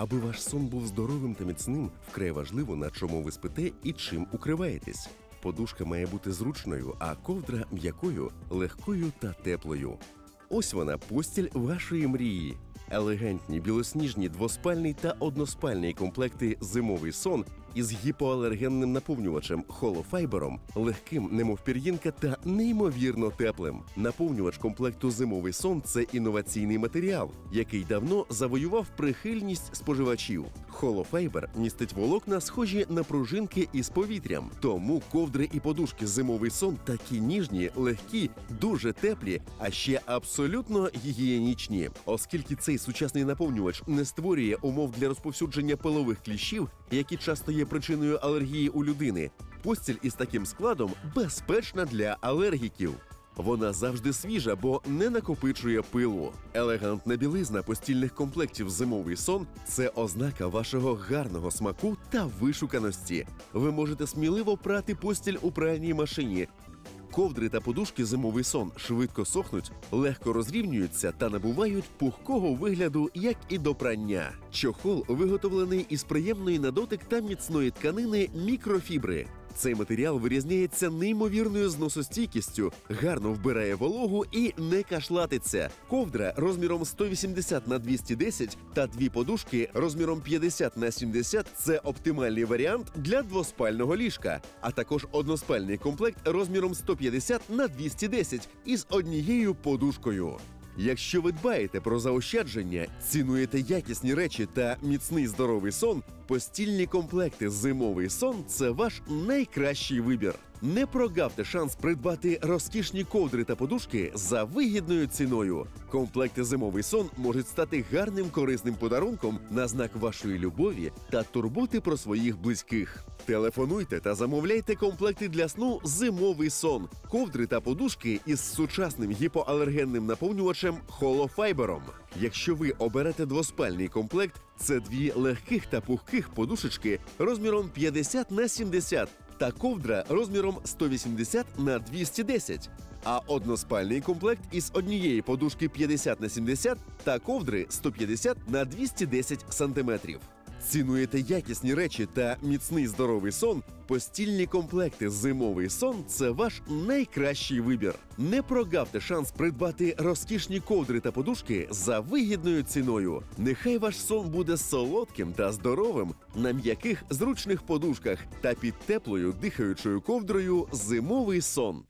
Аби ваш сон був здоровим та міцним, вкрай важливо, на чому ви спите і чим укриваєтесь. Подушка має бути зручною, а ковдра м'якою, легкою та теплою. Ось вона постіль вашої мрії. Елегантні білосніжні двоспальний та односпальний комплекти зимовий сон із гіпоалергенним наповнювачем холофайбером, легким, немов пір'їнка та неймовірно теплим. Наповнювач комплекту зимовий сон це інноваційний матеріал, який давно завоював прихильність споживачів. Холофайбер містить волокна, схожі на пружинки із повітрям. Тому ковдри і подушки зимовий сон такі ніжні, легкі, дуже теплі, а ще абсолютно гігієнічні. Оскільки цей сучасний наповнювач не створює умов для розповсюдження пилових кліщів, які часто є причиною алергії у людини. Постіль із таким складом безпечна для алергіків. Вона завжди свіжа, бо не накопичує пилу. Елегантна білизна постільних комплектів зимовий сон це ознака вашого гарного смаку та вишуканості. Ви можете сміливо прати постіль у пральній машині. Ковдри та подушки зимовий сон швидко сохнуть, легко розрівнюються та набувають пухкого вигляду, як і до прання. Чохол виготовлений із приємної на дотик та міцної тканини мікрофібри. Цей матеріал вирізняється неймовірною зносостійкістю, гарно вбирає вологу і не кашлатиться. Ковдра розміром 180 на 210 та дві подушки розміром 50 на 70 – це оптимальний варіант для двоспального ліжка, а також односпальний комплект розміром 150 на 210 із однією подушкою. Якщо ви дбаєте про заощадження, цінуєте якісні речі та міцний здоровий сон, постільні комплекти зимовий сон це ваш найкращий вибір. Не прогавте шанс придбати розкішні ковдри та подушки за вигідною ціною. Комплекти зимовий сон можуть стати гарним корисним подарунком на знак вашої любові та турботи про своїх близьких. Телефонуйте та замовляйте комплекти для сну зимовий сон, ковдри та подушки із сучасним гіпоалергенним наповнювачем холофайбером. Якщо ви оберете двоспальний комплект, це дві легких та пухких подушечки розміром 50 на 70 та ковдра розміром 180 на 210. А односпальний комплект із однієї подушки 50 на 70 та ковдри 150 на 210 сантиметрів. Цінуєте якісні речі та міцний здоровий сон. Постільні комплекти зимовий сон це ваш найкращий вибір. Не прогавте шанс придбати розкішні ковдри та подушки за вигідною ціною. Нехай ваш сон буде солодким та здоровим на м'яких зручних подушках та під теплою дихаючою ковдрою зимовий сон.